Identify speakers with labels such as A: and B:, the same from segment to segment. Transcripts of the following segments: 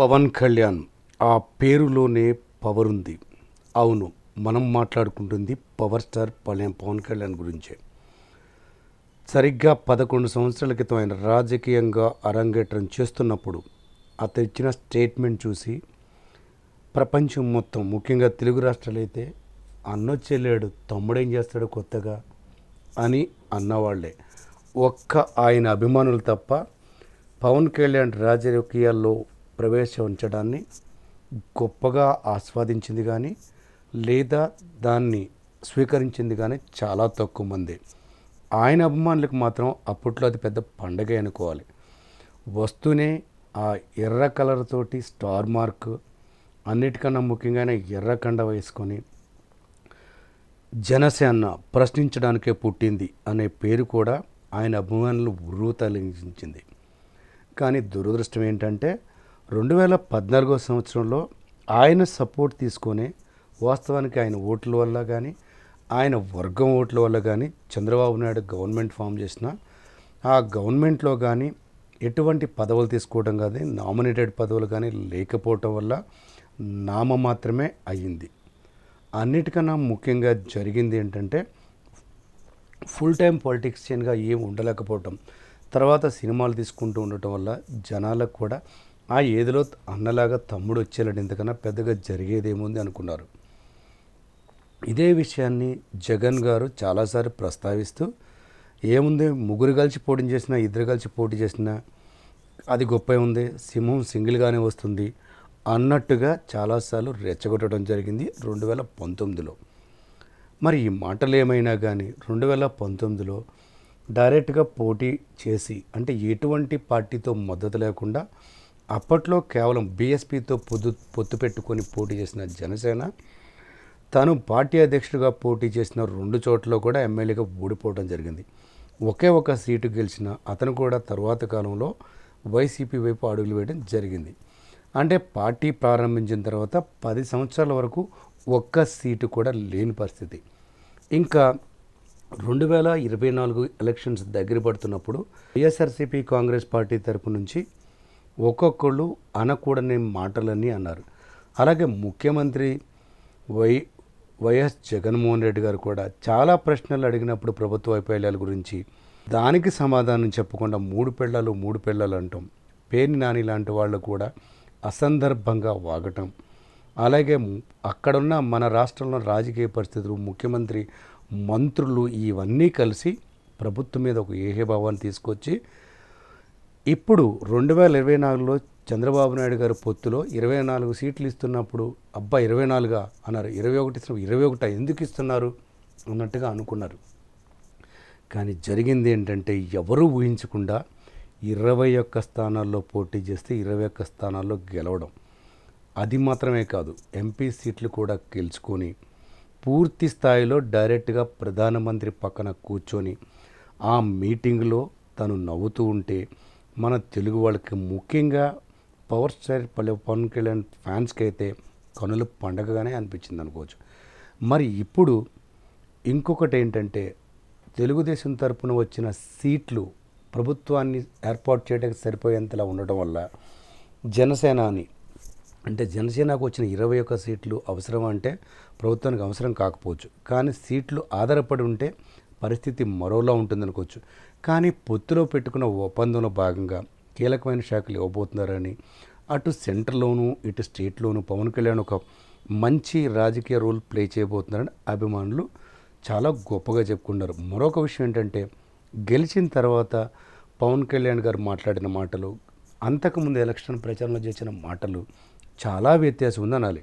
A: పవన్ కళ్యాణ్ ఆ పేరులోనే పవర్ ఉంది అవును మనం మాట్లాడుకుంటుంది పవర్ స్టార్ పలెం పవన్ కళ్యాణ్ గురించే. సరిగ్గా పదకొండు సంవత్సరాల క్రితం ఆయన రాజకీయంగా అరంగేట్రం చేస్తున్నప్పుడు అతను ఇచ్చిన స్టేట్మెంట్ చూసి ప్రపంచం మొత్తం ముఖ్యంగా తెలుగు రాష్ట్రాలు అయితే అన్నొచ్చేలేడు తమ్ముడేం చేస్తాడు కొత్తగా? అని అన్నవాళ్ళే. ఒక్క ఆయన అభిమానులు తప్ప పవన్ కళ్యాణ్ రాజకీయాల్లో ప్రవేశించడాన్ని గొప్పగా ఆస్వాదించింది కానీ లేదా దాన్ని స్వీకరించింది కానీ చాలా తక్కువ మంది. ఆయన అభిమానులకు మాత్రం అప్పట్లో అది పెద్ద పండగ అనుకోవాలి. వస్తూనే ఆ ఎర్ర కలర్ తోటి స్టార్ మార్క్ అన్నిటికన్నా ముఖ్యంగా ఎర్ర కండ వేసుకొని జనసేన ప్రశ్నించడానికే పుట్టింది అనే పేరు కూడా ఆయన అభిమానులు ఉర్రూతలించింది. కానీ దురదృష్టం ఏంటంటే రెండు వేల పద్నాలుగో సంవత్సరంలో ఆయన సపోర్ట్ తీసుకొని వాస్తవానికి ఆయన ఓట్ల వల్ల కానీ ఆయన వర్గం ఓట్ల వల్ల కానీ చంద్రబాబు నాయుడు గవర్నమెంట్ ఫామ్ చేసిన ఆ గవర్నమెంట్లో కానీ ఎటువంటి పదవులు తీసుకోవడం కానీ నామినేటెడ్ పదవులు కానీ లేకపోవటం వల్ల నామ మాత్రమే అయ్యింది. అన్నిటికన్నా ముఖ్యంగా జరిగింది ఏంటంటే ఫుల్ టైం పొలిటిక్షియన్గా ఏం ఉండలేకపోవటం. తర్వాత సినిమాలు తీసుకుంటూ ఉండటం వల్ల జనాలకు కూడా ఆ ఏదిలో అన్నలాగా తమ్ముడు వచ్చేలాడు ఇంతకన్నా పెద్దగా జరిగేదేముంది అనుకున్నారు. ఇదే విషయాన్ని జగన్ గారు చాలాసార్లు ప్రస్తావిస్తూ ఏముంది ముగ్గురు కలిసి పోటీ చేసినా ఇద్దరు కలిసి పోటీ చేసినా అది గొప్ప ఉంది సింహం సింగిల్గానే వస్తుంది అన్నట్టుగా చాలాసార్లు రెచ్చగొట్టడం జరిగింది రెండు వేల పంతొమ్మిదిలో. మరి ఈ మాటలు ఏమైనా కానీ రెండు వేల పంతొమ్మిదిలో డైరెక్ట్గా పోటీ చేసి అంటే ఎటువంటి పార్టీతో మద్దతు లేకుండా అప్పట్లో కేవలం బీఎస్పీతో పొద్దు పొత్తు పెట్టుకొని పోటీ చేసిన జనసేన తాను పార్టీ అధ్యక్షుడిగా పోటీ చేసిన రెండు చోట్ల కూడా ఎమ్మెల్యేగా ఓడిపోవడం జరిగింది. ఒకే ఒక సీటు గెలిచిన అతను కూడా తరువాత కాలంలో వైసీపీ వైపు అడుగులు వేయడం జరిగింది. అంటే పార్టీ ప్రారంభించిన తర్వాత పది సంవత్సరాల వరకు ఒక్క సీటు కూడా లేని పరిస్థితి. ఇంకా రెండు వేల ఇరవై నాలుగు ఎలక్షన్స్ దగ్గర పడుతున్నప్పుడు వైఎస్ఆర్సీపీ కాంగ్రెస్ పార్టీ తరపు నుంచి ఒక్కొక్కళ్ళు అనకూడని మాటలన్నీ అన్నారు. అలాగే ముఖ్యమంత్రి వై వైఎస్ జగన్మోహన్ రెడ్డి గారు కూడా చాలా ప్రశ్నలు అడిగినప్పుడు ప్రభుత్వ వైఫల్యాల గురించి దానికి సమాధానం చెప్పకుండా మూడు పెళ్ళాలు మూడు పెళ్ళాలు అంటాం. పేర్ని నాని లాంటి వాళ్ళు కూడా అసందర్భంగా వాగటం. అలాగే అక్కడున్న మన రాష్ట్రంలో రాజకీయ పరిస్థితులు ముఖ్యమంత్రి మంత్రులు ఇవన్నీ కలిసి ప్రభుత్వం మీద ఒక ఏహేభావాన్ని తీసుకొచ్చి ఇప్పుడు రెండు వేల ఇరవై నాలుగులో చంద్రబాబు నాయుడు గారి పొత్తులో ఇరవై నాలుగు సీట్లు ఇస్తున్నప్పుడు అబ్బా ఇరవై నాలుగా అన్నారు. ఇరవై ఒకటి ఇరవై ఒకటా ఎందుకు ఇస్తున్నారు అన్నట్టుగా అనుకున్నారు. కానీ జరిగింది ఏంటంటే ఎవరూ ఊహించకుండా ఇరవై ఒక్క స్థానాల్లో పోటీ చేస్తే ఇరవై ఒక్క స్థానాల్లో గెలవడం. అది మాత్రమే కాదు ఎంపీ సీట్లు కూడా గెలుచుకొని పూర్తి స్థాయిలో డైరెక్ట్గా ప్రధానమంత్రి పక్కన కూర్చొని ఆ మీటింగ్లో తను నవ్వుతూ ఉంటే మన తెలుగు వాళ్ళకి ముఖ్యంగా పవర్ స్టార్ పల్లె పవన్ కళ్యాణ్ ఫ్యాన్స్కి అయితే కనుల పండగగానే అనిపించింది అనుకోవచ్చు మరి ఇప్పుడు ఇంకొకటి ఏంటంటే తెలుగుదేశం తరపున వచ్చిన సీట్లు ప్రభుత్వాన్ని ఏర్పాటు చేయడానికి సరిపోయేంతలా ఉండటం వల్ల జనసేనాని అంటే జనసేనకు వచ్చిన ఇరవై ఒక్క సీట్లు అవసరం అంటే ప్రభుత్వానికి అవసరం కాకపోవచ్చు. కానీ సీట్లు ఆధారపడి ఉంటే పరిస్థితి మరోలా ఉంటుంది అనుకోవచ్చు కానీ పొత్తులో పెట్టుకున్న ఒప్పందంలో భాగంగా కీలకమైన శాఖలు ఇవ్వబోతున్నారని అటు సెంటర్లోనూ ఇటు స్టేట్లోనూ పవన్ కళ్యాణ్ ఒక మంచి రాజకీయ రోల్ ప్లే చేయబోతున్నారని అభిమానులు చాలా గొప్పగా చెప్పుకున్నారు మరొక విషయం ఏంటంటే గెలిచిన తర్వాత పవన్ కళ్యాణ్ గారు మాట్లాడిన మాటలు అంతకుముందు ఎలక్షన్ ప్రచారంలో చేసిన మాటలు చాలా వ్యత్యాసం ఉందనాలి.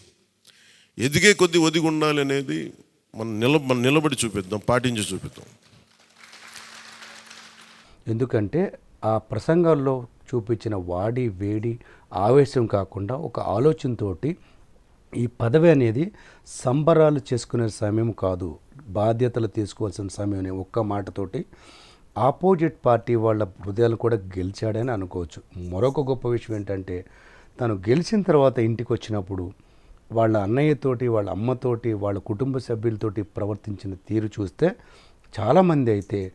B: ఎదిగే కొద్ది ఒదిగి ఉండాలి అనేది మనం నిల మనం నిలబడి చూపిద్దాం పాటించి చూపిద్దాం.
A: ఎందుకంటే ఆ ప్రసంగాల్లో చూపించిన వాడి వేడి ఆవేశం కాకుండా ఒక ఆలోచనతోటి ఈ పదవి అనేది సంబరాలు చేసుకునే సమయం కాదు బాధ్యతలు తీసుకోవాల్సిన సమయం అనే ఒక్క మాటతోటి ఆపోజిట్ పార్టీ వాళ్ళ హృదయాలు కూడా గెలిచాడని అనుకోవచ్చు. మరొక గొప్ప విషయం ఏంటంటే తను గెలిచిన తర్వాత ఇంటికి వచ్చినప్పుడు వాళ్ళ అన్నయ్యతోటి వాళ్ళ అమ్మతోటి వాళ్ళ కుటుంబ సభ్యులతోటి ప్రవర్తించిన తీరు చూస్తే చాలామంది అయితే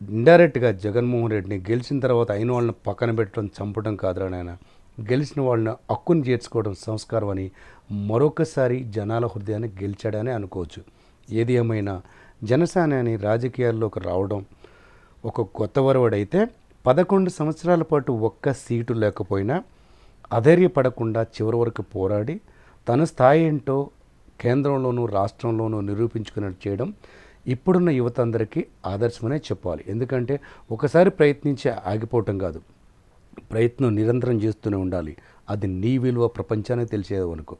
A: ఇండైరెక్ట్గా జగన్మోహన్ రెడ్డిని గెలిచిన తర్వాత అయిన వాళ్ళని పక్కన పెట్టడం చంపడం కాదురా నాయన. గెలిచిన వాళ్ళని హక్కుని చేర్చుకోవడం సంస్కారం అని మరొకసారి జనాల హృదయాన్ని గెలిచాడని అనుకోవచ్చు. ఏది ఏమైనా జనసేన అని రాజకీయాల్లోకి రావడం ఒక కొత్త వరవడైతే పదకొండు సంవత్సరాల పాటు ఒక్క సీటు లేకపోయినా అధైర్యపడకుండా చివరి వరకు పోరాడి తన స్థాయి ఏంటో కేంద్రంలోనూ రాష్ట్రంలోనూ నిరూపించుకున్నట్టు చేయడం ఇప్పుడున్న యువత అందరికీ ఆదర్శమనే చెప్పాలి. ఎందుకంటే ఒకసారి ప్రయత్నించి ఆగిపోవటం కాదు. ప్రయత్నం నిరంతరం చేస్తూనే ఉండాలి. అది నీ విలువ ప్రపంచానికి తెలిసేది అనుకో